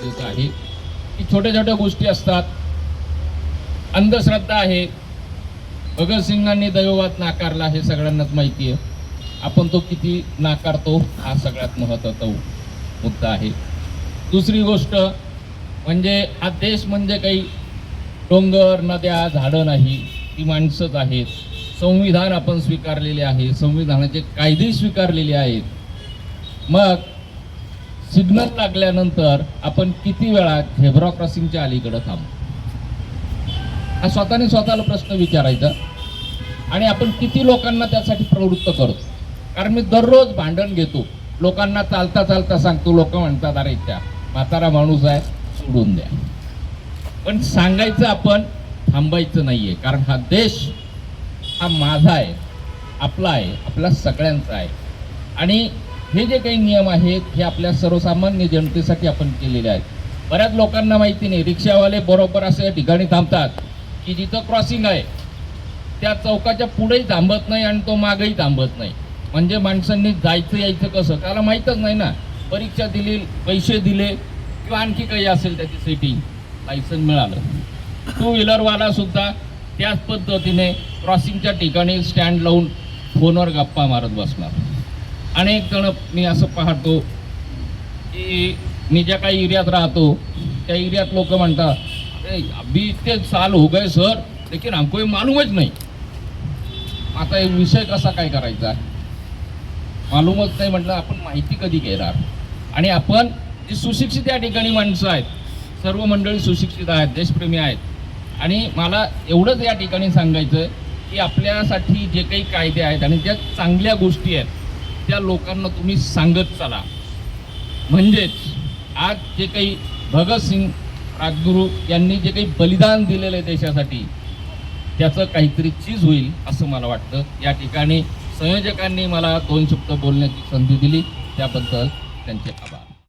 गरजेचं आहे. की छोट्या छोट्या गोष्टी असतात. अंधश्रद्धा आहे. भगतसिंगांनी दैववाद नाकारला हे सगळ्यांनाच माहिती आहे. आपण तो किती नाकारतो हा सगळ्यात महत्त्वाचा मुद्दा आहे. दुसरी गोष्ट म्हणजे हा देश म्हणजे काही डोंगर नद्या झाडं नाही. ती माणसंच आहेत. संविधान आपण स्वीकारलेले आहे. संविधानाचे कायदे स्वीकारलेले आहेत. मग सिग्नल लागल्यानंतर आपण किती वेळा झेब्रा क्रॉसिंगच्या अलीकडं थांबू? हा स्वतःने स्वतःला प्रश्न विचारायचा. आणि आपण किती लोकांना त्यासाठी प्रवृत्त करतो कारण मी दररोज भांडण घेतो. लोकांना चालता चालता सांगतो लोक म्हणतात अरे त्या म्हातारा माणूस आहे सोडून द्या. पण सांगायचं आपण थांबायचं नाही आहे कारण हा देश हा माझा आहे आपला आहे आपला सगळ्यांचा आहे. आणि हे जे काही नियम आहेत हे आपल्या सर्वसामान्य जनतेसाठी आपण केलेले आहेत. बऱ्याच लोकांना माहिती नाही रिक्षावाले बरोबर असे या ठिकाणी थांबतात की जिथं क्रॉसिंग आहे त्या चौकाच्या पुढेही थांबत नाही आणि तो मागेही थांबत नाही. म्हणजे माणसांनी जायचं यायचं कसं? त्याला माहीतच नाही ना. परीक्षा दिली पैसे दिले किंवा आणखी काही असेल त्याची सेटिंग लायसन मिळालं. टू व्हीलरवालासुद्धा त्याच पद्धतीने क्रॉसिंगच्या ठिकाणी स्टँड लावून फोनवर गप्पा मारत बसणार. अनेक जण मी असं पाहतो की मी ज्या काही एरियात राहतो त्या एरियात लोक म्हणतात अरे अभी इतके साल हो गए सर लेकिन हमको मालूमच नाही. आता हे विषय कसा काय करायचा मालूमच नाही म्हटलं आपण माहिती कधी घेणार? आणि आपण जी सुशिक्षित या ठिकाणी माणसं आहेत सर्व मंडळी सुशिक्षित आहेत देशप्रेमी आहेत आणि मला एवढंच या ठिकाणी सांगायचं की आपल्यासाठी जे काही कायदे आहेत आणि ज्या चांगल्या गोष्टी आहेत त्या लोकांना तुम्ही सांगत चला. म्हणजेच आज जे काही भगतसिंग राजगुरू यांनी जे काही बलिदान दिलेलं आहे देशासाठी त्याचं काहीतरी चीज होईल असं मला वाटतं. या ठिकाणी संयोजकांनी मला दोन शब्द बोलण्याची संधी दिली. त्याबद्दल त्यांचे आभार.